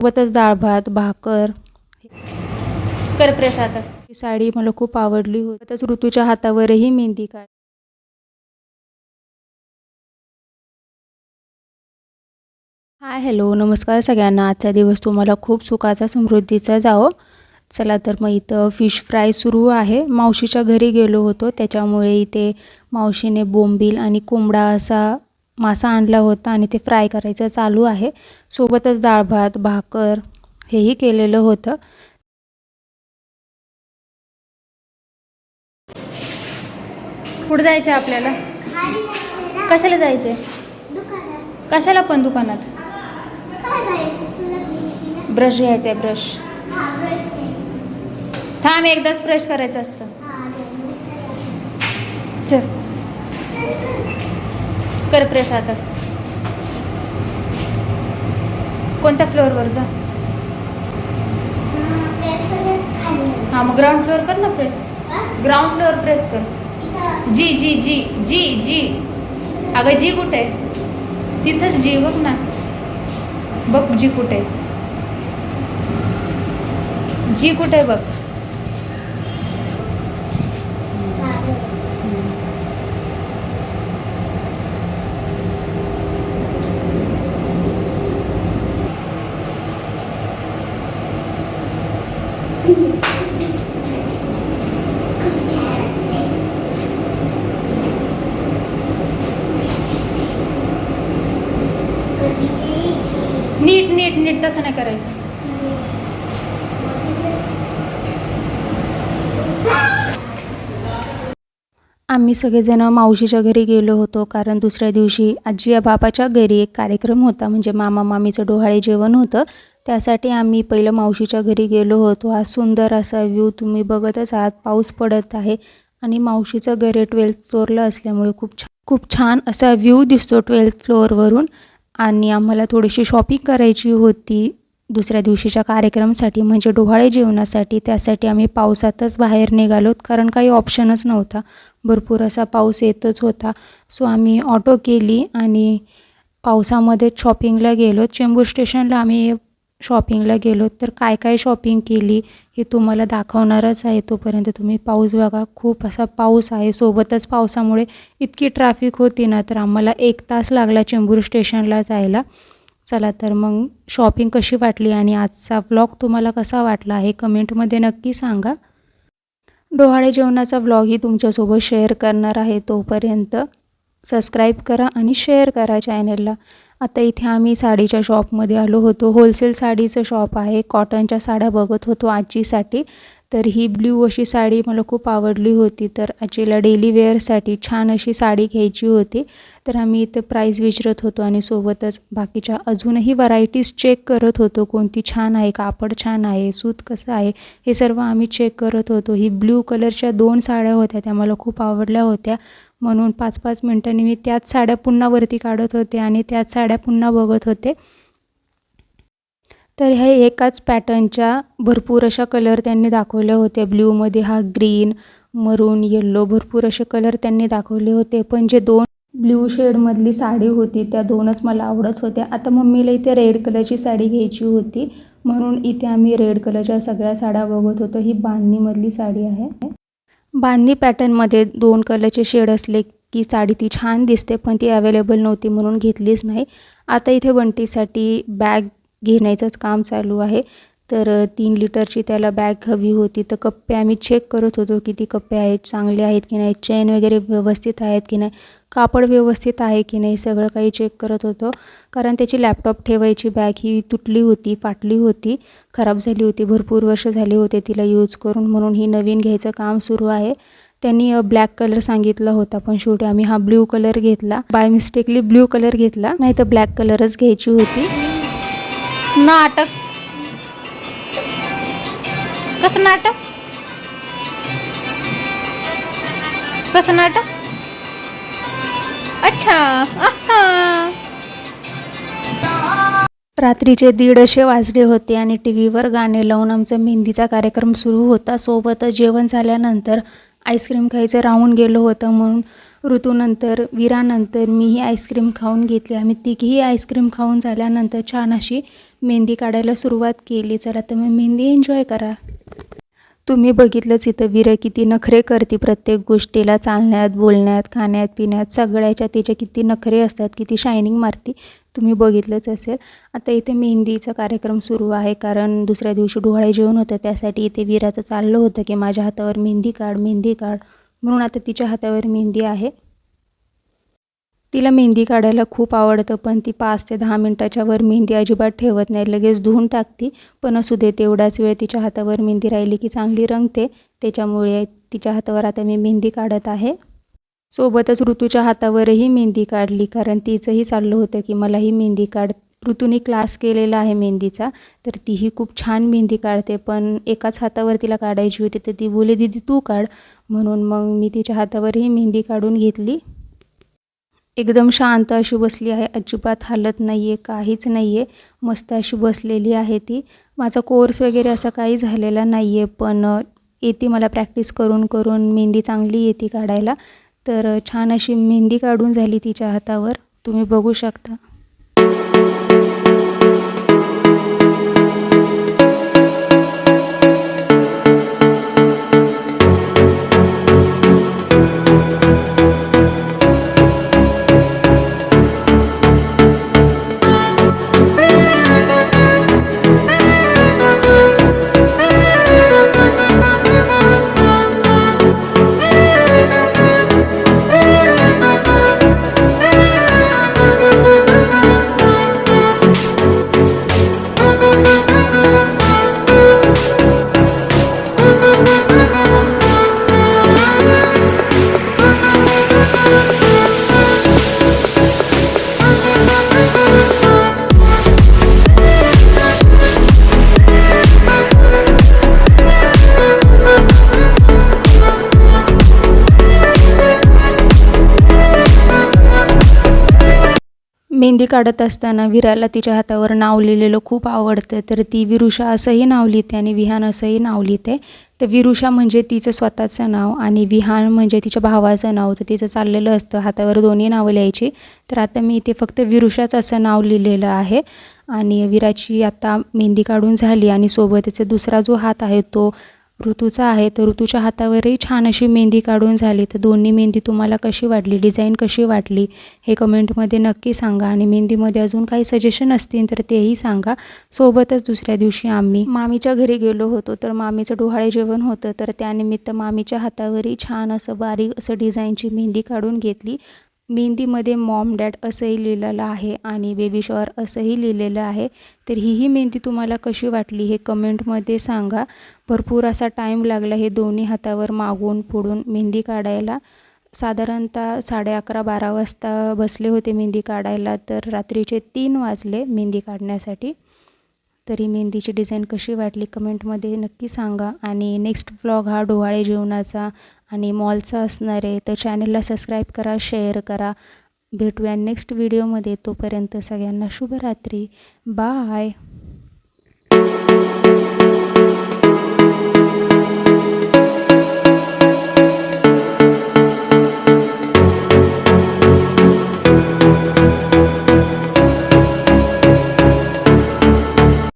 सोबतच डाळ भात भाकर. कर प्रेस आता ही साडी मला खूप आवडली होती. त्याच ऋतूच्या हातावरही मेहंदी काढ हाय हॅलो नमस्कार सगळ्यांना. आजचा दिवस तुम्हाला खूप सुखाचा समृद्धीचा जावो. चला तर मग इथं फिश फ्राय सुरू आहे. मावशीच्या घरी गेलो होतो. त्याच्यामुळे इथे मावशीने बोंबील आणि कोंबडा असा मासा आणला होता आणि ते फ्राय करायचं चालू आहे. सोबतच डाळ भात भाकर हेही केलेलं होतं. कुठं जायचं आहे आपल्याला? जायचंय कशाला जायचं आहे कशाला पण दुकानात? ब्रश घ्यायचा आहे ब्रश. थांब एकदाच ब्रश करायचं असतं. चल. कर प्रेस आता कोणत्या फ्लोअरवर जा? हां मग ग्राउंड फ्लोअर कर ना प्रेस ग्राउंड फ्लोअर प्रेस कर. जी जी जी जी जी. अगं जी कुठे? आहे तिथंच जी बघ ना. बघ जी कुठे. जी कुठे आहे बघ? नीट नीट तसं नाही करायचं. आम्ही सगळेजण मावशीच्या घरी गेलो होतो कारण दुसऱ्या दिवशी आजी या बाबाच्या घरी एक कार्यक्रम होता. म्हणजे मामा मामीचं डोहाळे जेवण होतं. त्यासाठी आम्ही पहिलं मावशीच्या घरी गेलो होतो. हा सुंदर असा व्ह्यू तुम्ही बघतच आहात पाऊस पडत आहे आणि मावशीचं घर हे ट्वेल्थ फ्लोअरला असल्यामुळे खूप छान खूप छान असा व्ह्यू दिसतो ट्वेल्थ फ्लोअरवरून आणि आम्हाला थोडीशी शॉपिंग करायची होती. दुसऱ्या दिवशीच्या कार्यक्रमासाठी म्हणजे डोहाळे जेवणासाठी. त्यासाठी आम्ही पावसातच बाहेर निघालोत कारण काही ऑप्शनच नव्हता. भरपूर असा पाऊस येतच होता. सो आम्ही ऑटो केली आणि पावसामध्ये शॉपिंगला गेलो. चेंबूर स्टेशनला आम्ही शॉपिंगला गेलो तर काय काय शॉपिंग केली हे तुम्हाला दाखवणारच आहे तोपर्यंत तुम्ही पाऊस बघा. खूप असा पाऊस आहे. सोबतच पावसामुळे इतकी ट्रॅफिक होती ना तर आम्हाला एक तास लागला चेंबूर स्टेशनला जायला. चला तर मग शॉपिंग कशी वाटली आणि आजचा व्लॉग तुम्हाला कसा वाटला हे कमेंटमध्ये नक्की सांगा. डोहाळे जेवणाचा व्लॉगही तुमच्यासोबत शेअर करणार आहे तोपर्यंत. सबस्क्राईब करा आणि शेअर करा चॅनलला आता इथे आम्ही साडीच्या शॉपमध्ये आलो होतो. होलसेल साडीचं शॉप आहे. कॉटनच्या साड्या बघत होतो आजीसाठी. तर ही ब्ल्यू अशी साडी मला खूप आवडली होती. तर आजीला डेली वेअरसाठी छान अशी साडी घ्यायची होती. तर आम्ही इथे प्राईस विचारत होतो आणि सोबतच बाकीच्या अजूनही व्हरायटीज चेक करत होतो. कोणती छान आहे कापड छान आहे सूत कसं आहे हे सर्व आम्ही चेक करत होतो. ही ब्ल्यू कलरच्या दोन साड्या होत्या त्या मला खूप आवडल्या होत्या. म्हणून पाच पाच मिनटांनी मी त्याच साड्या पुन्हा वरती काढत होते आणि त्याच साड्या पुन्हा बघत होते. तर ह्या एकाच पॅटर्नच्या भरपूर अशा कलर त्यांनी दाखवले होते. ब्ल्यूमध्ये हा ग्रीन मरून येल्लो भरपूर असे कलर त्यांनी दाखवले होते. पण जे दोन ब्ल्यू शेडमधली साडी होती त्या दोनच मला आवडत होत्या. आता मम्मीला इथे रेड कलरची साडी घ्यायची होती. म्हणून इथे आम्ही रेड कलरच्या सगळ्या साड्या बघत होतो. ही बांधणीमधली साडी आहे. बांधणी पॅटर्नमध्ये दोन कलरचे शेड असले की साडी ती छान दिसते पण ती अवेलेबल नव्हती म्हणून घेतलीच नाही. आता इथे बंटीसाठी बॅग घेण्याचंच काम चालू आहे. तर तीन लिटरची त्याला बॅग हवी होती. तर कप्पे आम्ही चेक करत होतो किती कप्पे आहेत चांगले आहेत की नाही चेन वगैरे व्यवस्थित आहेत की नाही कापड व्यवस्थित आहे की नाही सगळं काही चेक करत होतो. कारण त्याची लॅपटॉप ठेवायची बॅग ही तुटली होती फाटली होती खराब झाली होती भरपूर वर्ष झाले होते तिला यूज करून. म्हणून ही नवीन घ्यायचं काम सुरू आहे. त्यांनी ब्लॅक कलर सांगितला होता पण शेवटी आम्ही हा ब्ल्यू कलर घेतला. बाय मिस्टेकली ब्ल्यू कलर घेतला. नाही तर ब्लॅक कलरच घ्यायची होती. नाटक कसं नाटक? कसं नाटक? अच्छा. रात्रीचे दीड असे वाजले होते आणि टी व्हीवर गाणे लावून आमचा मेहंदीचा कार्यक्रम सुरू होता. सोबतच जेवण झाल्यानंतर आईस्क्रीम खायचं राहून गेलो होतं म्हणून ऋतूनंतर विरानंतर मीही आईस्क्रीम खाऊन घेतली. आम्ही तिघीही आईस्क्रीम खाऊन झाल्यानंतर छान अशी मेहंदी काढायला सुरुवात केली. चला तर मग मेहंदी एन्जॉय करा. तुम्ही बघितलंच इथं विरं किती नखरे करते प्रत्येक गोष्टीला चालण्यात बोलण्यात खाण्यात पिण्यात सगळ्याच्या तिचे किती नखरे असतात किती शायनिंग मारती. तुम्ही बघितलंच असेल. आता इथे मेहंदीचा कार्यक्रम सुरू आहे कारण दुसऱ्या दिवशी डोहाळे जेवण होतं त्यासाठी इथे विराचं चाललं होतं की माझ्या हातावर मेहंदी काढ मेहंदी काढ. म्हणून आता तिच्या हातावर मेहंदी आहे. तिला मेहंदी काढायला खूप आवडतं पण ती पाच ते दहा मिनटाच्या वर मेहंदी अजिबात ठेवत नाही. लगेच धुवून टाकते पण असू दे तेवढाच वेळ तिच्या हातावर मेहंदी राहिली की चांगली रंगते. त्याच्यामुळे तिच्या हातावर आता मी मेहंदी काढत आहे. सोबतच ऋतूच्या हातावरही मेहंदी काढली कारण तिचंही चाललं होतं की मलाही मेहंदी काढ ऋतूने क्लास केलेला आहे मेहंदीचा तर तीही खूप छान मेहंदी काढते पण एकाच हातावर तिला काढायची होती तर ती बोले दीदी तू काढ. म्हणून मग मी तिच्या हातावरही मेहंदी काढून घेतली. एकदम शांत अशी बसली आहे. अजिबात हालत नाही आहे काहीच नाही आहे मस्त अशी बसलेली आहे ती. माझा कोर्स वगैरे असा काही झालेला नाही आहे पण येते मला प्रॅक्टिस करून करून मेहंदी चांगली येते काढायला. तर छान अशी मेहंदी काढून झाली तिच्या हातावर. तुम्ही बघू शकता. मेहंदी काढत असताना विराला तिच्या हातावर नाव लिहिलेलं खूप आवडतं. तर ती विरुषा असंही नाव लिहिते आणि विहान असंही नाव लिहिते. तर विरुषा म्हणजे तिचं स्वतःचं नाव आणि विहान म्हणजे तिच्या भावाचं नाव. तर तिचं चाललेलं असतं हातावर दोन्ही नावं लिहायची. तर आता मी इथे फक्त विरुषाच असं नाव लिहिलेलं आहे. आणि विराची आता मेहंदी काढून झाली आणि सोबतचा दुसरा जो हात आहे तो ऋतूचा आहे तर ऋतूच्या हातावरही छान अशी मेहंदी काढून झाली. तर दोन्ही मेहंदी तुम्हाला कशी वाटली? डिझाईन कशी वाटली? हे कमेंटमध्ये नक्की सांगा. आणि मेहंदीमध्ये अजून काही सजेशन असतील तर तेही सांगा. सोबतच दुसऱ्या दिवशी आम्ही मामीच्या घरी गेलो होतो तर मामीचं डोहाळे जेवण होतं. तर त्यानिमित्त मामीच्या हातावरही छान असं बारीक असं डिझाईनची मेहंदी काढून घेतली. मेहंदीमध्ये मॉम डॅड असंही लिहिलेलं आहे आणि बेबी शॉवर असंही लिहिलेलं आहे. तर ही ही मेहंदी तुम्हाला कशी वाटली हे कमेंटमध्ये सांगा. भरपूर असा टाईम लागला हे दोन्ही हातावर मागून पुढून मेहंदी काढायला. साधारणतः साडे अकरा बारा वाजता बसले होते मेहंदी काढायला तर रात्रीचे तीन वाजले मेहंदी काढण्यासाठी. तरी मेहंदीची डिझाईन कशी वाटली कमेंटमध्ये नक्की सांगा. आणि नेक्स्ट व्लॉग हा डोहाळे जेवणाचा आणि मॉलचं असणार आहे तर चॅनलला सबस्क्राईब करा शेअर करा. भेटूया नेक्स्ट व्हिडिओमध्ये तोपर्यंत सगळ्यांना शुभरात्री. बाय